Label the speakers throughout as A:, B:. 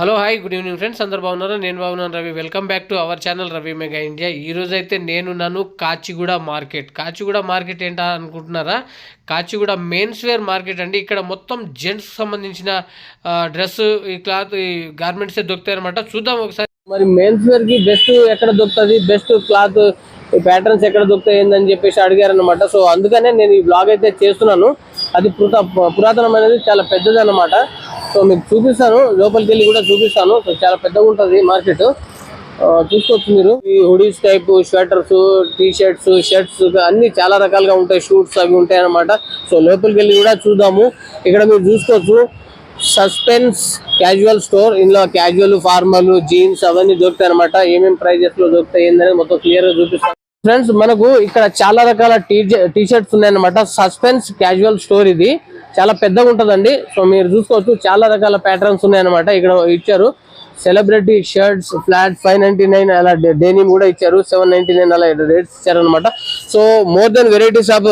A: Hello hi good evening friends అందరు బాగున్నారా? నేను బాగున్నాను Ravi. Welcome back to our channel Ravi mega India. ఈ రోజు అయితే నేను నన్ను కాచిగూడ మార్కెట్. కాచిగూడ మార్కెట్ ఏంటా అనుకుంటున్నారా? కాచిగూడ మెయిన్స్ వేర్ మార్కెట్ అండి. ఇక్కడ మొత్తం జెంట్స్ సంబంధించిన డ్రెస్ ఈ క్లాత్ ఈ గార్మెంట్స్ దొరుకుతాయి అనమాట చూద్దాం ఒకసారి. మరి మెయిన్స్ వేర్కి బెస్ట్ ఎక్కడ దొరుకుతుంది? బెస్ట్ క్లాత్ ఈ ప్యాటర్న్స్ ఎక్కడ దొరుకుతాయి ఏందని చెప్పేసి అడిగారనమాట సో అందుకనే నేను ఈ బ్లాగ్ అయితే చేస్తున్నాను. అది పురాత పురాతనమైనది చాలా పెద్దది అనమాట సో మీకు చూపిస్తాను. లోపలికి వెళ్ళి కూడా చూపిస్తాను. సో చాలా పెద్దగా ఉంటుంది మార్కెట్. చూసుకోవచ్చు మీరు. ఈ hoodies type sweaters T shirts shirts అన్ని చాలా రకాలుగా ఉంటాయి. షూట్స్ అవి ఉంటాయి అనమాట సో లోపలికి వెళ్ళి కూడా చూద్దాము. ఇక్కడ మీరు చూసుకోవచ్చు. సస్పెన్స్ క్యాజువల్ స్టోర్ ఇందులో క్యాజువల్ ఫార్మల్ జీన్స్ అవన్నీ దొరుకుతాయి అనమాట ఏమేమి ప్రైజెస్లో దొరుకుతాయి ఏందని మొత్తం క్లియర్గా చూపిస్తాను. ఫ్రెండ్స్ మనకు ఇక్కడ చాలా రకాల టీ షర్ట్స్ ఉన్నాయన్నమాట. సస్పెన్స్ క్యాజువల్ స్టోర్ ఇది. చాలా పెద్దగా ఉంటుందండి. సో మీరు చూసుకోవచ్చు చాలా రకాల ప్యాటర్న్స్ ఉన్నాయన్నమాట ఇక్కడ ఇచ్చారు. Celebrity shirts flat five ninety nine అలా డెనిమ్ కూడా ఇచ్చారు. సెవెన్ నైన్టీ నైన్ అలా రేట్స్ ఇచ్చారనమాట so more then varieties of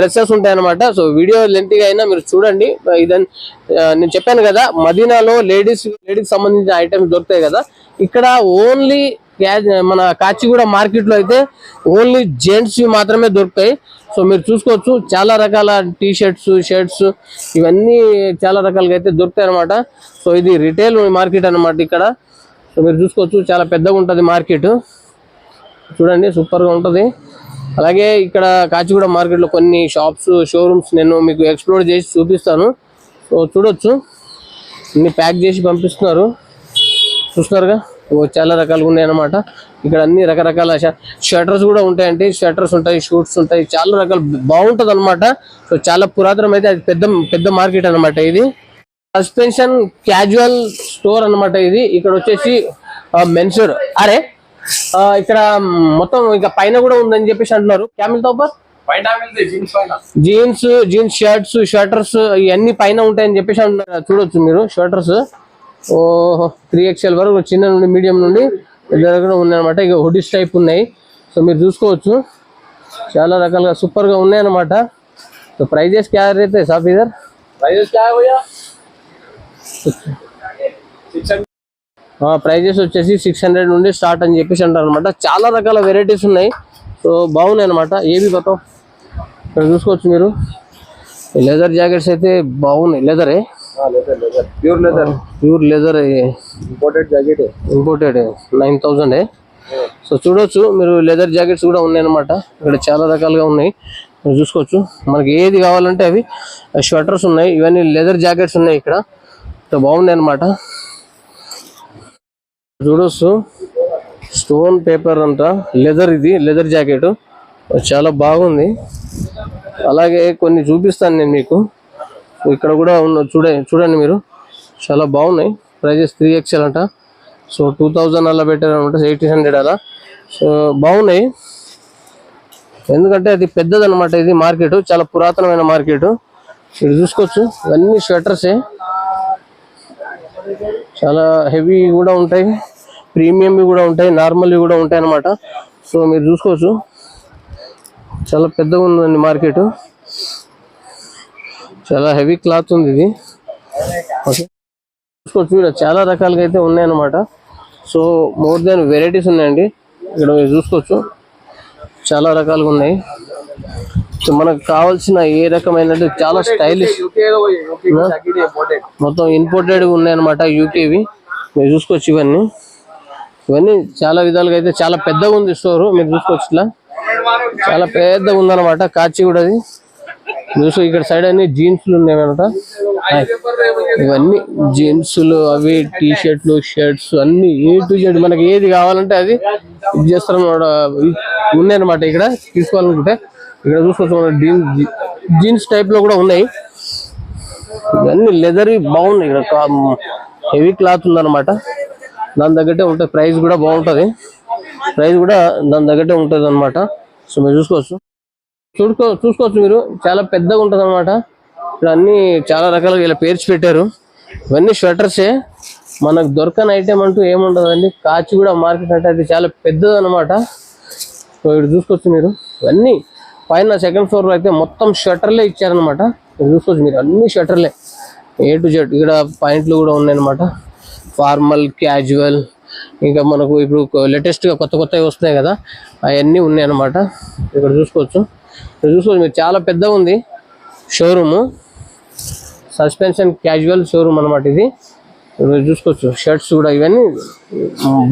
A: dresses ఉంటాయన్నమాట. సో వీడియో లెంత్గా అయినా మీరు చూడండి. ఇదన్ uh, నేను చెప్పాను కదా మదీనాలో లేడీస్ లేడీస్ సంబంధించిన ఐటమ్స్ దొరుకుతాయి కదా. ఇక్కడ ఓన్లీ మన కాచిగూడ మార్కెట్లో అయితే ఓన్లీ జెంట్స్ మాత్రమే దొరుకుతాయి. సో మీరు చూసుకోవచ్చు చాలా రకాల టీ షర్ట్స్ షర్ట్స్ ఇవన్నీ చాలా రకాలుగా అయితే దొరుకుతాయి అనమాట సో ఇది రిటైల్ మార్కెట్ అన్నమాట ఇక్కడ. సో మీరు చూసుకోవచ్చు చాలా పెద్దగా ఉంటుంది మార్కెట్. చూడండి సూపర్గా ఉంటుంది. అలాగే ఇక్కడ కాచిగూడ మార్కెట్లో కొన్ని షాప్స్ షోరూమ్స్ నేను మీకు ఎక్స్ప్లోర్ చేసి చూపిస్తాను. సో చూడొచ్చు. అన్ని ప్యాక్ చేసి పంపిస్తున్నారు. చూస్తున్నారుగా? చాలా రకాలుగా ఉన్నాయి అన్నమాట. ఇక్కడ అన్ని రకరకాల షటర్స్ కూడా ఉంటాయండి. షటర్స్ ఉంటాయి షూట్స్ ఉంటాయి. చాలా రకాలు బాగుంటది అనమాట సో చాలా పురాతనం అయితే అది పెద్ద పెద్ద మార్కెట్ అన్నమాట ఇది. సస్పెన్షన్ క్యాజువల్ స్టోర్ అన్నమాట ఇది. ఇక్కడ వచ్చేసి మెన్సూర్. అరే ఇక్కడ మొత్తం ఇంకా పైన కూడా ఉందని చెప్పేసి అంటున్నారు. క్యామిల్ తోపర్
B: జీన్స్
A: జీన్స్ షర్ట్స్ షర్టర్స్ ఇవన్నీ పైన ఉంటాయని చెప్పేసి అంటున్నారు. చూడొచ్చు మీరు షర్టర్స్ ఓహో త్రీ ఎక్స్ఎల్ వరకు చిన్న నుండి మీడియం నుండి దగ్గర దగ్గర ఉన్నాయన్నమాట. ఇక హుడీస్ టైప్ ఉన్నాయి. సో మీరు చూసుకోవచ్చు. చాలా రకాలుగా సూపర్గా ఉన్నాయన్నమాట. సో ప్రైజెస్ క్యారీ అయితే సాఫ్ ఇదర్ ప్రైజెస్ వచ్చేసి సిక్స్ హండ్రెడ్ నుండి స్టార్ట్ అని చెప్పేసి అంటారు అనమాట చాలా రకాల వెరైటీస్ ఉన్నాయి. సో బాగున్నాయి అనమాట ఏవి కొత్త ఇక్కడ చూసుకోవచ్చు మీరు. లెదర్ జాకెట్స్ అయితే బాగున్నాయి. లెదరే
B: pure
A: leather pure
B: leather imported jacket
A: imported nine thousand so చూడొచ్చు. మీరు లెదర్ జాకెట్స్ కూడా ఉన్నాయన్నమాట. ఇక్కడ చాలా రకాలుగా ఉన్నాయి. మీరు చూసుకోవచ్చు. మనకి ఏది కావాలంటే అవి స్వెటర్స్ ఉన్నాయి. ఇవన్నీ లెదర్ జాకెట్స్ ఉన్నాయి ఇక్కడ. బాగున్నాయి అనమాట చూడొచ్చు. స్టోన్ పేపర్ అంట లెదర్ ఇది లెదర్ జాకెట్ చాలా బాగుంది. అలాగే కొన్ని చూపిస్తాను నేను మీకు. ఇక్కడ కూడా ఉన్న చూడే చూడండి మీరు. చాలా బాగున్నాయి. ప్రైజెస్ త్రీ ఎక్స్ఎల్ అంట. సో టూ థౌజండ్ అలా పెట్టారు అనమాట. ఎయిటీన్ హండ్రెడ్ అలా. సో బాగున్నాయి. ఎందుకంటే అది పెద్దది అనమాట ఇది మార్కెట్. చాలా పురాతనమైన మార్కెట్. మీరు చూసుకోవచ్చు. ఇవన్నీ స్వెటర్సే చాలా హెవీ కూడా ఉంటాయి. ప్రీమియంవి కూడా ఉంటాయి. నార్మల్వి కూడా ఉంటాయి అనమాట సో మీరు చూసుకోవచ్చు. చాలా పెద్దగా ఉందండి మార్కెట్. చాలా హెవీ క్లాత్ ఉంది ఇది. ఓకే చూసుకోవచ్చు చాలా రకాలుగా అయితే ఉన్నాయన్నమాట. సో మోర్ దాన్ వెరైటీస్ ఉన్నాయండి. ఇక్కడ మీరు చూసుకోవచ్చు. చాలా రకాలుగా ఉన్నాయి. సో మనకు కావాల్సిన ఏ రకమైన చాలా స్టైలిష్ మొత్తం ఇంపోర్టెడ్ ఉన్నాయన్నమాట యూకేవి. మీరు చూసుకోవచ్చు ఇవన్నీ. ఇవన్నీ చాలా విధాలుగా అయితే చాలా పెద్దగా ఉంది స్టోరు మీరు చూసుకోవచ్చు ఇట్లా. చాలా పెద్దగా ఉందన్నమాట. కాచి కూడా అది. చూసు ఇక్కడ సైడ్ అన్ని జీన్స్లు ఉన్నాయన్నమాట. ఇవన్నీ జీన్స్లు అవి టీ షర్ట్లు షర్ట్స్ అన్ని ఏ టు జెడ్ మనకి ఏది కావాలంటే అది ఇది చేస్తారన్నమాట ఉన్నాయన్నమాట ఇక్కడ తీసుకోవాలనుకుంటే. ఇక్కడ చూసుకోవచ్చు మన జీన్స్ జీన్స్ టైప్లో కూడా ఉన్నాయి. ఇవన్నీ లెదర్ బాగున్నాయి ఇక్కడ హెవీ క్లాత్ ఉందన్నమాట. దాని తగ్గట్టే ఉంటుంది ప్రైస్ కూడా బాగుంటుంది. ప్రైస్ కూడా దాని తగ్గట్టే ఉంటుంది అనమాట సో మీరు చూసుకోవచ్చు. చూడుకో చూసుకోవచ్చు మీరు. చాలా పెద్దగా ఉంటుంది అనమాట ఇక్కడ అన్ని చాలా రకాలుగా ఇలా పేర్చి పెట్టారు. ఇవన్నీ స్వెటర్సే. మనకు దొరకని ఐటెం అంటూ ఏముండదండి. కాచి కూడా మార్కెట్ అంటే అది చాలా పెద్దది అనమాట సో ఇక్కడ చూసుకోవచ్చు మీరు. ఇవన్నీ పైన సెకండ్ ఫ్లోర్లో అయితే మొత్తం షట్టర్లే ఇచ్చారనమాట ఇక్కడ చూసుకోవచ్చు మీరు. అన్ని షట్టర్లే ఏ టు జెడ్ ఇక్కడ పాయింట్లు కూడా ఉన్నాయన్నమాట. Formal casual. ఇంకా మనకు ఇప్పుడు లేటెస్ట్గా కొత్త కొత్తవి వస్తున్నాయి కదా. అవన్నీ ఉన్నాయి అన్నమాట ఇక్కడ చూసుకోవచ్చు. ఇక్కడ చూసుకోవచ్చు మీరు చాలా పెద్దగా ఉంది షోరూము సస్పెన్షన్ క్యాజువల్ షోరూమ్ అనమాట ఇది. చూసుకోవచ్చు షర్ట్స్ కూడా ఇవన్నీ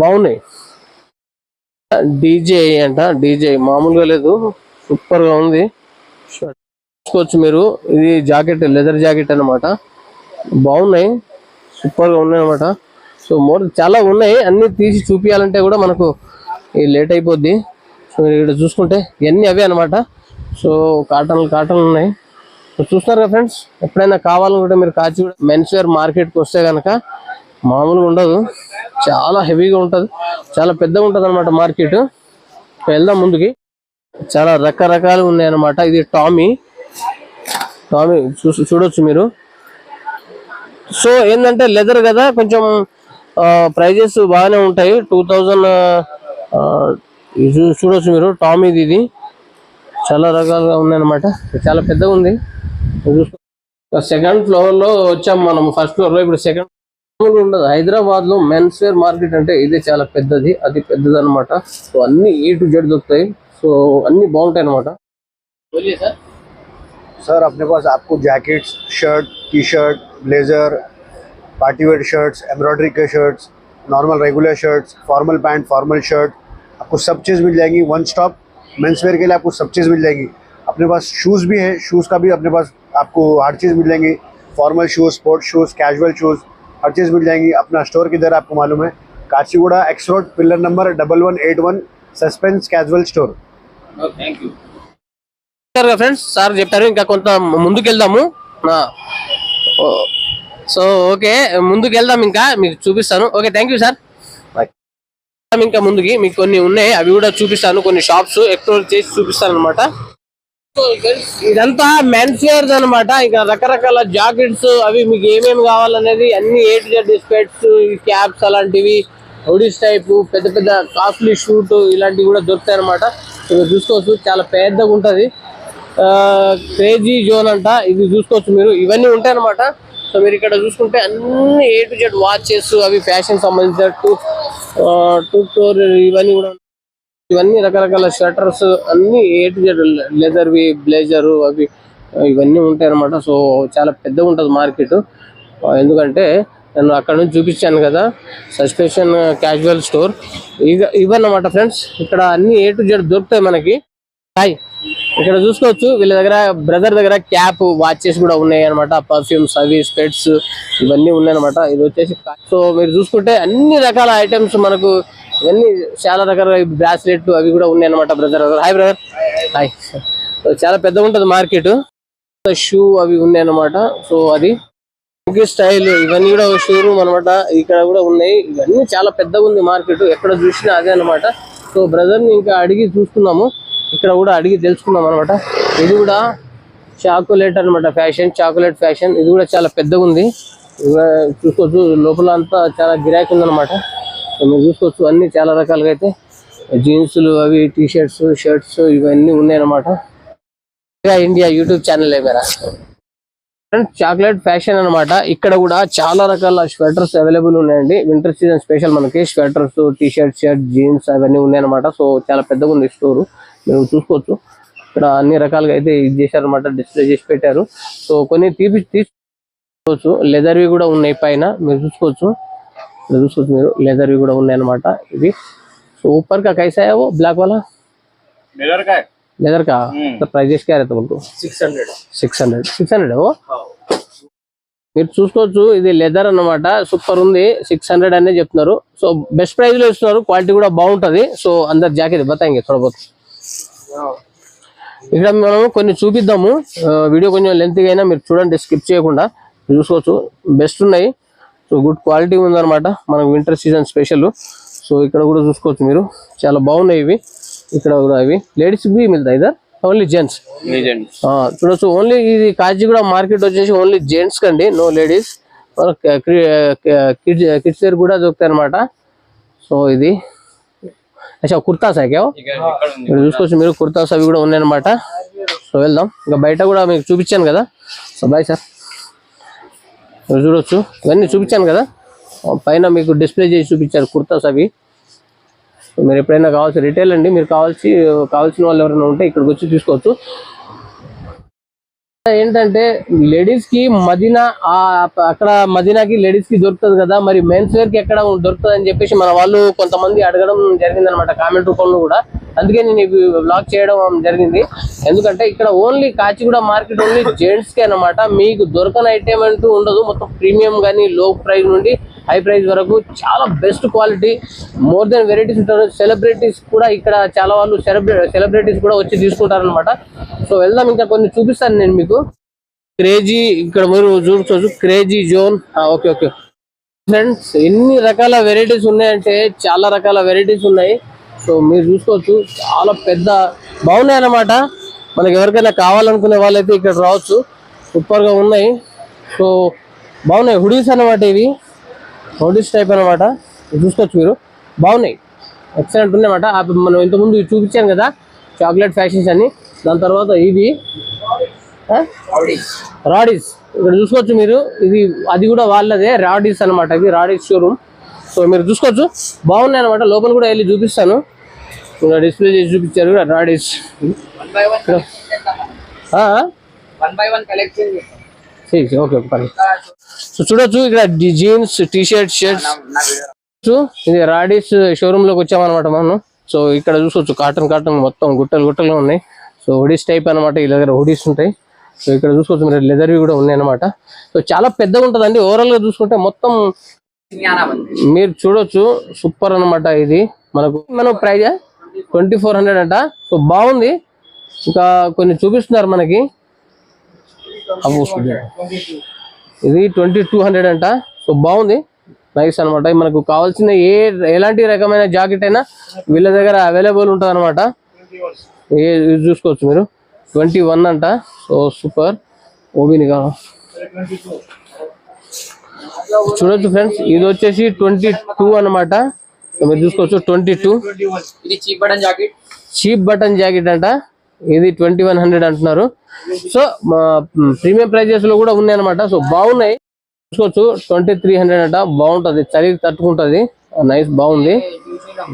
A: బాగున్నాయి. డీజే అంట డీజే మామూలుగా లేదు సూపర్గా ఉంది. చూసుకోవచ్చు మీరు ఇది జాకెట్ లెదర్ జాకెట్ అన్నమాట. బాగున్నాయి సూపర్గా ఉన్నాయి అనమాట సో మోర్ చాలా ఉన్నాయి అన్ని తీసి చూపించాలంటే కూడా మనకు లేట్ అయిపోద్ది. సో మీరు ఇక్కడ చూసుకుంటే ఇవన్నీ అవే అనమాట సో కాటన్ కాటన్ ఉన్నాయి. చూస్తారు చూస్తున్నారు కదా ఫ్రెండ్స్ ఎప్పుడైనా కావాలనుకుంటే మీరు కాచి మెన్స్ వేర్ మార్కెట్కి వస్తే కనుక మామూలుగా ఉండదు. చాలా హెవీగా ఉంటుంది. చాలా పెద్దగా ఉంటుంది అనమాట మార్కెట్ వెళ్దాం ముందుకి. చాలా రకరకాలు ఉన్నాయి అనమాట ఇది టామీ. టామీ చూ చూడొచ్చు మీరు. సో ఏంటంటే లెదర్ కదా కొంచెం ప్రైజెస్ బాగానే ఉంటాయి. టూ థౌజండ్ చూడొచ్చు మీరు. టామీది ఇది. చాలా రకాలుగా ఉన్నాయన్నమాట చాలా పెద్దగా ఉంది సెకండ్ ఫ్లోర్ లో వచ్చాం మనం ఫస్ట్ ఫ్లోర్ లో ఇప్పుడు సెకండ్ ఫ్లోర్ ఉండదు హైదరాబాద్ లో మెన్స్ వేర్ మార్కెట్ అంటే ఇదే చాలా పెద్దది అది పెద్దది అనమాట సో అన్ని ఏ టు జెడ్ దొరుకుతాయి సో అన్ని బాగుంటాయి అనమాట సార్
C: सर अपने पास आपको jackets shirt T shirt blazer party wear shirts embroidery के shirts normal regular shirts formal pant formal shirt आपको सब चीज़ मिल जाएंगी वन स्टॉप मेंस वेयर के लिए आपको सब चीज़ मिल जाएगी अपने पास शूज़ भी है शूज़ का भी अपने पास आपको हर चीज़ मिल जाएंगी formal shoes sports shoes casual shoes हर चीज़ मिल जाएंगी अपना स्टोर किधर है आपको मालूम है Kachiguda X road pillar number double one eight one suspense casual store
A: thank you friends sir చెప్పారు ఇంకా కొంత ముందుకు వెళ్దాము సో ఓకే ముందుకు వెళ్దాం ఇంకా మీకు చూపిస్తాను ఓకే థ్యాంక్ యూ సార్ ఇంకా ముందుకి మీకు కొన్ని ఉన్నాయి. అవి కూడా చూపిస్తాను. కొన్ని షాప్స్ ఎక్స్ప్లోర్ చేసి చూపిస్తాను అనమాట ఇదంతా మెన్స్ వేర్ అనమాట ఇంకా రకరకాల జాకెట్స్ అవి మీకు ఏమేమి కావాలనేది అన్ని A to Z specs caps అలాంటివి హౌడీస్ టైప్ పెద్ద పెద్ద కాస్ట్లీ షూట్ ఇలాంటివి కూడా దొరుకుతాయి అనమాట చూసుకోవచ్చు. చాలా పెద్దగా ఉంటది క్రేజీ జోన్ అంట. ఇది చూసుకోవచ్చు మీరు. ఇవన్నీ ఉంటాయన్నమాట. సో మీరు ఇక్కడ చూసుకుంటే అన్ని ఏ టు జెడ్ వాచెస్ అవి ఫ్యాషన్ సంబంధించిన టూ టూ టోర్ ఇవన్నీ కూడా ఇవన్నీ రకరకాల షట్టర్స్ అన్ని ఏ టు జెడ్ లెదర్వి బ్లేజర్ అవి ఇవన్నీ ఉంటాయి అనమాట సో చాలా పెద్దగా ఉంటుంది మార్కెట్ ఎందుకంటే నేను అక్కడ నుంచి చూపించాను కదా సస్పెషన్ క్యాజువల్ స్టోర్ ఇక ఇవన్నమాట ఫ్రెండ్స్ ఇక్కడ అన్ని ఏ టు జెడ్ దొరుకుతాయి మనకి. హాయ్. ఇక్కడ చూసుకోవచ్చు వీళ్ళ దగ్గర బ్రదర్ దగ్గర క్యాప్ వాచెస్ కూడా ఉన్నాయి అనమాట పర్ఫ్యూమ్స్ అవి స్పెట్స్ ఇవన్నీ ఉన్నాయన్నమాట ఇది వచ్చేసి సో మీరు చూసుకుంటే అన్ని రకాల ఐటమ్స్ మనకు ఇవన్నీ చాలా రకాల బ్రాస్లెట్ అవి కూడా ఉన్నాయి అనమాట బ్రదర్ హాయ్ బ్రదర్ హాయ్ చాలా పెద్దగా ఉంటుంది మార్కెట్ షూ అవి ఉన్నాయి అనమాట సో అది స్టైల్ ఇవన్నీ కూడా షోరూమ్ అనమాట ఇక్కడ కూడా ఉన్నాయి. ఇవన్నీ చాలా పెద్దగా ఉంది మార్కెట్ ఎక్కడ చూసినా అదే అనమాట సో బ్రదర్ని ఇంకా అడిగి చూసుకున్నాము ఇక్కడ కూడా అడిగి తెలుసుకున్నాం అనమాట ఇది కూడా చాకోలెట్ అన్నమాట ఫ్యాషన్ చాకోలేట్ ఫ్యాషన్ ఇది కూడా చాలా పెద్దగా ఉంది. చూసుకోవచ్చు లోపల అంతా చాలా గిరాకీ ఉందన్నమాట. సో మీరు చూసుకోవచ్చు అన్ని చాలా రకాలుగా అయితే జీన్సులు అవి టీ షర్ట్స్ షర్ట్స్ ఇవన్నీ ఉన్నాయన్నమాట. ఇండియా యూట్యూబ్ ఛానల్ మేరా ఫ్రెండ్స్ చాక్లెట్ ఫ్యాషన్ అన్నమాట. ఇక్కడ కూడా చాలా రకాల స్వెటర్స్ అవైలబుల్ ఉన్నాయండి. వింటర్ సీజన్ స్పెషల్ మనకి. Sweaters T shirt shirt jeans అవన్నీ ఉన్నాయన్నమాట. సో చాలా పెద్దగా ఉంది స్టోర్ మీరు చూసుకోవచ్చు ఇక్కడ అన్ని రకాలుగా అయితే ఇది చేశారనమాట డిస్ప్లే చేసి పెట్టారు సో కొన్ని తీపి తీసుకోవచ్చు లెదర్వి కూడా ఉన్నాయి పైన మీరు చూసుకోవచ్చు ఇక్కడ చూసుకోవచ్చు మీరు లెదర్వి కూడా ఉన్నాయి అనమాట ఇది సో ऊपर का कैसा है वो ब्लैक वाला
B: लेदर का है
A: लेदर का प्राइजेस क्या रहता है उनको
B: six hundred
A: six hundred six hundred ఓ మీరు చూసుకోవచ్చు ఇది లెదర్ అన్నమాట సూపర్ ఉంది సిక్స్ హండ్రెడ్ అనే చెప్తున్నారు సో బెస్ట్ ప్రైస్ లో ఇస్తున్నారు క్వాలిటీ కూడా బాగుంటది సో అందరు జాకెట్ బతాయింగ్ చూడబోతు ఇక్కడ మనము కొన్ని చూపిద్దాము. వీడియో కొంచెం లెంత్గా అయినా మీరు చూడండి స్కిప్ చేయకుండా చూసుకోవచ్చు. బెస్ట్ ఉన్నాయి. సో గుడ్ క్వాలిటీ ఉందన్నమాట. మనం వింటర్ సీజన్ స్పెషల్ సో ఇక్కడ కూడా చూసుకోవచ్చు మీరు. చాలా బాగున్నాయి ఇవి. ఇక్కడ కూడా ఇవి. లేడీస్ బి మిగతా ఓన్లీ జెంట్స్ చూడొచ్చు ఓన్లీ ఇది కాజీ కూడా మార్కెట్ వచ్చేసి ఓన్లీ జెంట్స్ కండి నో లేడీస్ కిడ్స్ కిడ్స్ కూడా దొరుకుతాయి అనమాట సో ఇది. అచ్చా కుర్తాస్ वो? ఇక్కడ చూసుకోవచ్చు మీరు కుర్తాస్ అవి కూడా ఉన్నాయన్నమాట సో వెళ్దాం. ఇంకా బయట కూడా మీకు చూపించాను కదా. So bye sir. మీరు చూడొచ్చు. ఇవన్నీ చూపించాను కదా. పైన మీకు డిస్ప్లే చేసి చూపించారు కుర్తాస్ అవి మీరు ఎప్పుడైనా కావాల్సి రిటైల్ అండి. మీరు కావాల్సి కావాల్సిన వాళ్ళు ఎవరైనా ఉంటే ఇక్కడికి వచ్చి తీసుకోవచ్చు ఏంటంటే లేడీస్కి మదీనా ఆ అక్కడ మదీనాకి లేడీస్కి దొరుకుతుంది కదా మరి మెన్స్ వేర్కి ఎక్కడ దొరుకుతుంది అని చెప్పేసి మన వాళ్ళు కొంతమంది అడగడం జరిగింది అనమాట కామెంట్ రూపంలో కూడా. అందుకే నేను ఇవి బ్లాగ్ చేయడం జరిగింది. ఎందుకంటే ఇక్కడ ఓన్లీ కాచిగూడ మార్కెట్ ఓన్లీ జెంట్స్కి అనమాట మీకు దొరకని ఐటమ్ అంటూ ఉండదు. మొత్తం ప్రీమియం కానీ లో ప్రైస్ నుండి హై ప్రైస్ వరకు చాలా best quality more than varieties ఉంటారు. సెలబ్రిటీస్ కూడా ఇక్కడ చాలా వాళ్ళు సెలబ్రిటీస్ కూడా వచ్చి తీసుకుంటారు అనమాట సో వెళ్దాం ఇంకా కొన్ని చూపిస్తాను నేను మీకు. క్రేజీ ఇక్కడ మీరు చూసుకోవచ్చు crazy zone. Okay okay. Friends ఎన్ని రకాల వెరైటీస్ ఉన్నాయంటే చాలా రకాల వెరైటీస్ ఉన్నాయి. సో మీరు చూసుకోవచ్చు చాలా పెద్ద బాగున్నాయి అన్నమాట మనకి ఎవరికైనా కావాలనుకునే వాళ్ళైతే ఇక్కడ రావచ్చు. సూపర్గా ఉన్నాయి. సో బాగున్నాయి హుడీస్ అన్నమాట ఇవి. హుడీస్ టైప్ అన్నమాట ఇది చూసుకోవచ్చు మీరు. బాగున్నాయి. ఎక్సలెంట్ ఉన్నాయన్నమాట మనం ఇంతకుముందు చూపించాను కదా చాక్లెట్ ఫ్యాషన్స్ అని. దాని తర్వాత ఇవి రాడీస్ ఇక్కడ చూసుకోవచ్చు మీరు. ఇది అది కూడా వాళ్ళదే రాడీస్ అన్నమాట. ఇది రాడీస్ షోరూమ్ సో మీరు చూసుకోవచ్చు. బాగున్నాయి అనమాట లోపల కూడా వెళ్ళి చూపిస్తాను. డిస్ప్లే చేసి చూపించారు రాడీస్ ఓకే ఓకే పర్లేదు సో చూడొచ్చు ఇక్కడ జీన్స్ టీ షర్ట్ షర్ట్స్ ఇది రాడీస్ షోరూమ్లోకి వచ్చామన్నమాట మనం సో ఇక్కడ చూసుకోవచ్చు కాటన్ కాటన్ మొత్తం గుట్టలు గుట్టలు ఉన్నాయి సో హుడీస్ టైప్ అన్నమాట ఈ దగ్గర హుడీస్ ఉంటాయి సో ఇక్కడ చూసుకోవచ్చు మీరు లెదర్వి కూడా ఉన్నాయి అన్నమాట సో చాలా పెద్దగా ఉంటుందండి ఓవరాల్గా చూసుకుంటే మొత్తం మీరు చూడొచ్చు సూపర్ అన్నమాట ఇది। మనకు మనం ప్రైజ్ ట్వంటీ ఫోర్ హండ్రెడ్ అంట. సో బాగుంది. ఇంకా కొన్ని చూపిస్తున్నారు మనకి. ఇది ట్వంటీ టూ హండ్రెడ్ అంట. సో బాగుంది. నైస్ అనమాట మనకు కావాల్సిన ఏ ఎలాంటి రకమైన జాకెట్ అయినా వీళ్ళ దగ్గర అవైలబుల్ ఉంటుంది అనమాట ఏ చూసుకోవచ్చు మీరు. ట్వంటీ వన్ అంట. So super. ఓబీనిగా చూడొచ్చు ఫ్రెండ్స్. ఇది వచ్చేసి ట్వంటీ టూ అనమాట మీరు చూసుకోవచ్చు twenty
D: two cheap button jacket.
A: Cheap button jacket అంట. ఇది ట్వంటీ వన్ హండ్రెడ్ అంటున్నారు. సో ప్రీమియం ప్రైజెస్లో కూడా ఉన్నాయి అనమాట సో బాగున్నాయి. చూసుకోవచ్చు. ట్వంటీ త్రీ హండ్రెడ్ అంట. బాగుంటది. చలి తట్టుకుంటది. నైస్ బాగుంది.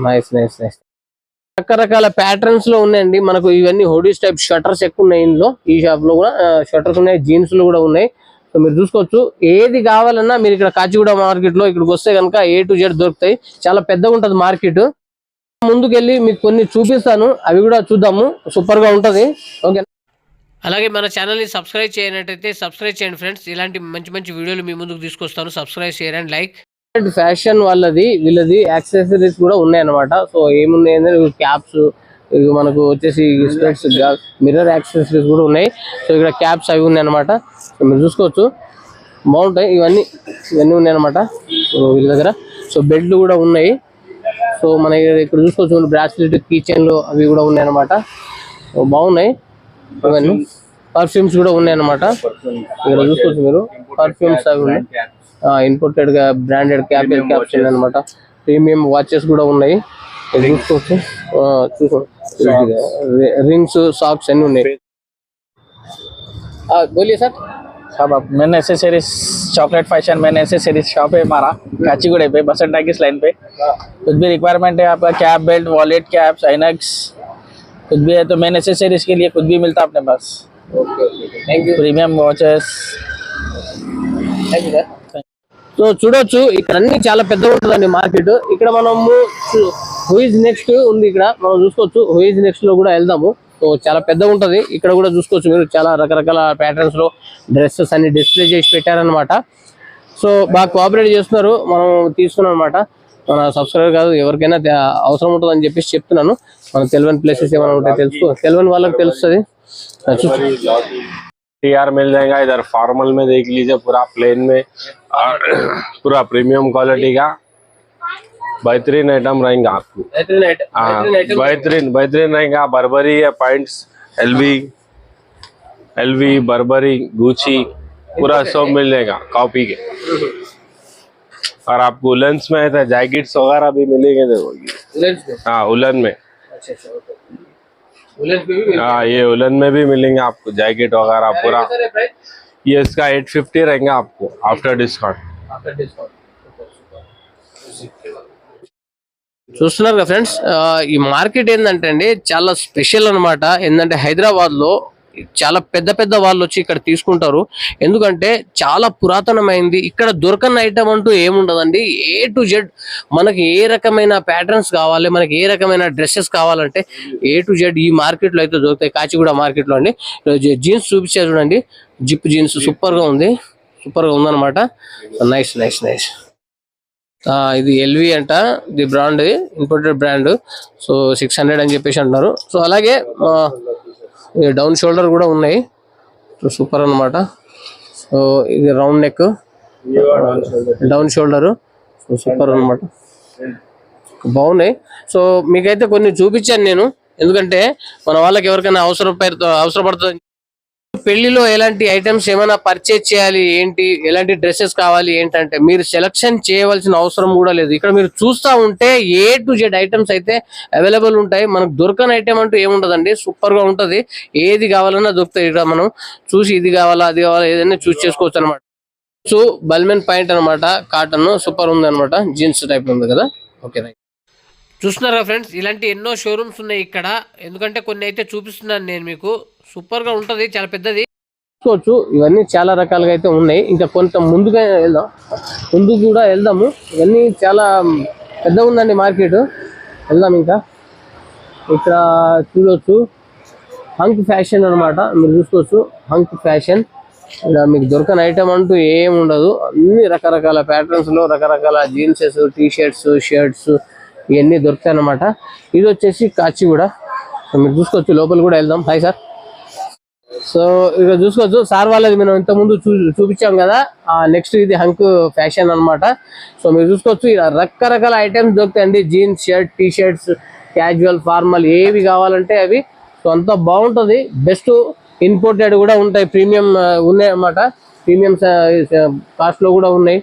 A: Nice nice nice. రకరకాల ప్యాటర్న్స్లో ఉన్నాయండి. మనకు ఇవన్నీ హోడీస్ టైప్ షటర్స్ ఎక్కువ ఉన్నాయి ఇందులో. ఈ షాప్లో కూడా షటర్స్ ఉన్నాయి. జీన్స్లో కూడా ఉన్నాయి. సో మీరు చూసుకోవచ్చు. ఏది కావాలన్నా మీరు ఇక్కడ కాచిగూడ మార్కెట్లో ఇక్కడికి వస్తే కనుక ఏ టు జెడ్ దొరుకుతాయి. చాలా పెద్దగా ఉంటది మార్కెట్. ముందుకెళ్ళి మీకు కొన్ని చూపిస్తాను. అవి కూడా చూద్దాము. సూపర్గా ఉంటది. ఓకే అలాగే మన ఛానల్ని సబ్స్క్రైబ్ చేయనట్టయితే సబ్స్క్రైబ్ చేయండి ఫ్రెండ్స్. ఇలాంటి మంచి మంచి వీడియోలు మీ ముందుకు తీసుకొస్తాను. సబ్స్క్రైబ్ చేయండి లైక్. ఫ్యాషన్ వాళ్ళది వీళ్ళది యాక్సెసరీస్ కూడా ఉన్నాయన్నమాట. సో ఏమున్నాయి అంటే క్యాప్స్ మనకు వచ్చేసి స్పెట్స్ మిర్రర్ యాక్సెసరీస్ కూడా ఉన్నాయి. సో ఇక్కడ క్యాప్స్ అవి ఉన్నాయి అనమాట మీరు చూసుకోవచ్చు. బాగుంటాయి. ఇవన్నీ ఇవన్నీ ఉన్నాయి అనమాట వీళ్ళ దగ్గర. సో బెడ్లు కూడా ఉన్నాయి. సో మన ఇక్కడ చూసుకోవచ్చు. బ్రాస్లెట్ కిచెన్లు అవి కూడా ఉన్నాయి అనమాట బాగున్నాయి. ఇవన్నీ పర్ఫ్యూమ్స్ కూడా ఉన్నాయి అనమాట ఇక్కడ చూసుకోవచ్చు మీరు పర్ఫ్యూమ్స్ అవి ఉన్నాయి ఇంపోర్టెడ్ గా బ్రాండెడ్ క్యాప్ క్యాప్స్ ఉన్నాయి అనమాట ప్రీమియం వాచెస్ కూడా ఉన్నాయి ఇది చూసుకోవచ్చు ఆ, చూసుకోండి రింగ్స్ సాక్స్ అన్ని ఉన్నాయి ఆ, बोलिए सर
E: सब आप man accessories chocolate fashion man accessories shop है हमारा काचीगुड़े पे बस अड्डा की लाइन पे कुछ भी रिक्वायरमेंट है आपका cap belt wallet caps Inox कुछ भी है तो मैन एसेसरीज के लिए कुछ भी मिलता है अपने पास
A: thank you
E: premium watches
A: so చూడొచ్చు ఇక్కడ అన్ని చాలా పెద్దగా ఉంటుందండి మార్కెట్ ఇక్కడ మనము హుయిజ్ నెక్స్ట్ ఉంది ఇక్కడ మనం చూసుకోవచ్చు హుయిజ్ నెక్స్ట్ లో కూడా వెళ్దాము సో చాలా పెద్దగా ఉంటది ఇక్కడ కూడా చూసుకోవచ్చు మీరు చాలా రకరకాల ప్యాటర్న్స్ లో డ్రెస్సెస్ అన్ని డిస్ప్లే చేసి పెట్టారనమాట సో బాగా కోఆపరేట్ చేస్తున్నారు మనం తీసుకున్నాం అనమాట మన సబ్స్క్రైబర్ కాదు ఎవరికైనా తే- అవసరం ఉంటుందని చెప్పేసి చెప్తున్నాను మనం తెలియని ప్లేసెస్ ఏమైనా ఉంటాయి తెలుసు తెలియని వాళ్ళకి తెలుస్తుంది
B: टीआर मिल जाएगा इधर फॉर्मल में देख लीजिए पूरा प्लेन में और पूरा प्रीमियम क्वालिटी का बेहतरीन आइटम रहेंगे आपको हाँ बेहतरीन बेहतरीन रहेगा बर्बरी है points LV LV Burberry Gucci पूरा सब मिल जाएगा कॉपी के और आपको उलन्स में है तो जैकेट्स वगैरह भी मिलेंगे देखो हाँ उलन में हाँ ये उलन में भी मिलेंगे आपको जैकेट वगैरह पूरा ये इसका एट फिफ्टी रहेंगे आपको आफ्टर डिस्काउंट
A: చూస్తున్నారు కదా ఫ్రెండ్స్ ఈ మార్కెట్ ఏంటంటే అండి చాలా స్పెషల్ అన్నమాట ఏంటంటే హైదరాబాద్ లో చాలా పెద్ద పెద్ద వాళ్ళు వచ్చి ఇక్కడ తీసుకుంటారు. ఎందుకంటే చాలా పురాతనమైంది. ఇక్కడ దొరకని ఐటమ్ అంటూ ఏముండదండి. ఏ టు జెడ్ మనకి ఏ రకమైన ప్యాటర్న్స్ కావాలి మనకి ఏ రకమైన డ్రెస్సెస్ కావాలంటే ఏ టు జెడ్ ఈ మార్కెట్లో అయితే దొరుకుతాయి. కాచిగూడ మార్కెట్లో అండి. జీన్స్ చూపించారు చూడండి. జిప్ జీన్స్ సూపర్గా ఉంది. సూపర్గా ఉందన్నమాట. నైస్ నైస్ నైస్ ఆ, ఇది ఎల్వి అంట. The brand imported brand so six hundred అని చెప్పేసి అంటున్నారు. సో అలాగే డౌన్ షోల్డర్ కూడా ఉన్నాయి. సూపర్ అన్నమాట. సో ఇది round neck. Down shoulder. So super అన్నమాట. బాగున్నాయి. సో మీకైతే కొన్ని చూపించాను నేను. ఎందుకంటే మన వాళ్ళకి ఎవరికైనా అవసరం అవసరపడుతుంది పెళ్ళిలో ఎలాంటి ఐటమ్స్ ఏమైనా పర్చేజ్ చేయాలి ఏంటి ఎలాంటి డ్రెస్సెస్ కావాలి ఏంటంటే మీరు సెలక్షన్ చేయవలసిన అవసరం కూడా లేదు. ఇక్కడ మీరు చూస్తా ఉంటే ఏ టు జెడ్ ఐటమ్స్ అయితే అవైలబుల్ ఉంటాయి. మనకు దొరకని ఐటమ్ అంటూ ఏముండదండి. సూపర్గా ఉంటది. ఏది కావాలన్నా దొరుకుతాయి. ఇక్కడ మనం చూసి ఇది కావాలా అది కావాలా ఏదైనా చూస్ చేసుకోవచ్చు అనమాట సో బల్మెన్ పాయింట్ అనమాట కాటన్ సూపర్ ఉంది అనమాట జీన్స్ టైప్ ఉంది కదా. ఓకే రైట్ చూస్తున్నారా ఫ్రెండ్స్ ఇలాంటి ఎన్నో షోరూమ్స్ ఉన్నాయి ఇక్కడ. ఎందుకంటే కొన్ని అయితే చూపిస్తున్నాను నేను మీకు. సూపర్గా ఉంటది చాలా పెద్దది. చూసుకోవచ్చు. ఇవన్నీ చాలా రకాలుగా అయితే ఉన్నాయి. ఇంకా కొంత ముందుగా వెళ్దాం. ముందుకు కూడా వెళ్దాము. ఇవన్నీ చాలా పెద్దగా ఉందండి మార్కెట్. వెళ్దాం ఇంకా. ఇక్కడ చూడొచ్చు. హంక్ ఫ్యాషన్ అన్నమాట. మీరు చూసుకోవచ్చు. Hunk fashion. ఇక్కడ మీకు దొరకని ఐటమ్ అంటూ ఏం ఉండదు. అన్ని రకరకాల ప్యాటర్న్స్లో రకరకాల జీన్సెస్ టీ షర్ట్స్ షర్ట్స్ ఇవన్నీ దొరుకుతాయి అన్నమాట ఇది వచ్చేసి కాచి కూడా మీరు చూసుకోవచ్చు. లోపల కూడా వెళ్దాం. Hi sir. సో ఇక చూసుకోవచ్చు. సార్ వాళ్ళది మనం ఇంతకుముందు ముందు చూ చూపించాం కదా. నెక్స్ట్ ఇది హంక్ ఫ్యాషన్ అన్నమాట. సో మీరు చూసుకోవచ్చు ఇలా రకరకాల ఐటమ్స్ దొరుకుతాయండి. Jeans shirt T shirts casual formal ఏవి కావాలంటే అవి. సో అంత బాగుంటుంది. బెస్ట్ ఇంపోర్టెడ్ కూడా ఉంటాయి. ప్రీమియం ఉన్నాయి అన్నమాట ప్రీమియం కాస్ట్లో కూడా ఉన్నాయి.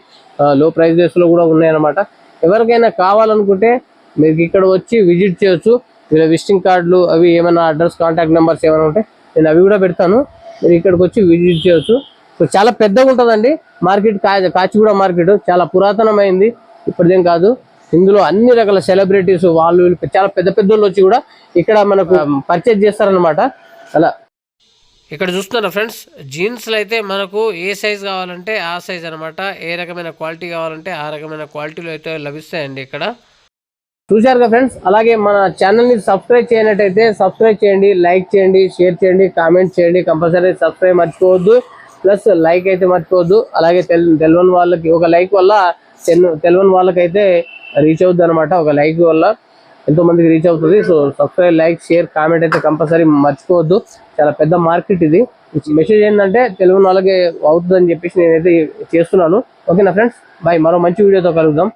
A: లో ప్రైజెస్లో కూడా ఉన్నాయి అన్నమాట ఎవరికైనా కావాలనుకుంటే మీకు ఇక్కడ వచ్చి విజిట్ చేయొచ్చు. వీళ్ళ విజిటింగ్ కార్డులు అవి ఏమైనా అడ్రస్ కాంటాక్ట్ నెంబర్స్ ఏమైనా ఉంటే నేను అవి కూడా పెడతాను. మీరు ఇక్కడికి వచ్చి విజిట్ చేయొచ్చు. సో చాలా పెద్దగా ఉంటుందండి. మార్కెట్ కా కాచిగూడ మార్కెట్. చాలా పురాతనమైంది. ఇప్పటిదేం కాదు. ఇందులో అన్ని రకాల సెలబ్రిటీస్ వాళ్ళు చాలా పెద్ద పెద్ద వాళ్ళు వచ్చి కూడా ఇక్కడ మనకు పర్చేజ్ చేస్తారనమాట అలా. ఇక్కడ చూస్తున్నారా ఫ్రెండ్స్ జీన్స్లు అయితే మనకు ఏ సైజ్ కావాలంటే ఆ సైజ్ అన్నమాట. ఏ రకమైన క్వాలిటీ కావాలంటే ఆ రకమైన క్వాలిటీలో అయితే లభిస్తాయండి ఇక్కడ. చూశారుగా ఫ్రెండ్స్? అలాగే మన ఛానల్ని సబ్స్క్రైబ్ చేయనట్టయితే సబ్స్క్రైబ్ చేయండి లైక్ చేయండి షేర్ చేయండి కామెంట్ చేయండి. కంపల్సరీ సబ్స్క్రైబ్ మర్చిపోవద్దు. ప్లస్ లైక్ అయితే మర్చిపోవద్దు. అలాగే తెల్ తెలియని వాళ్ళకి ఒక లైక్ వల్ల తెల్ తెలియని వాళ్ళకైతే రీచ్ అవుద్ది అనమాట ఒక లైక్ వల్ల. ఎంతో మందికి రీచ్ అవుతుంది. So subscribe like share comment అయితే కంపల్సరీ మర్చిపోవద్దు. చాలా పెద్ద మార్కెట్ ఇది. మెసేజ్ ఏంటంటే తెలియని వాళ్ళకి అవుతుందని చెప్పేసి నేనైతే చేస్తున్నాను. ఓకేనా ఫ్రెండ్స్? బాయ్. మరో మంచి వీడియోతో కలుగుదాం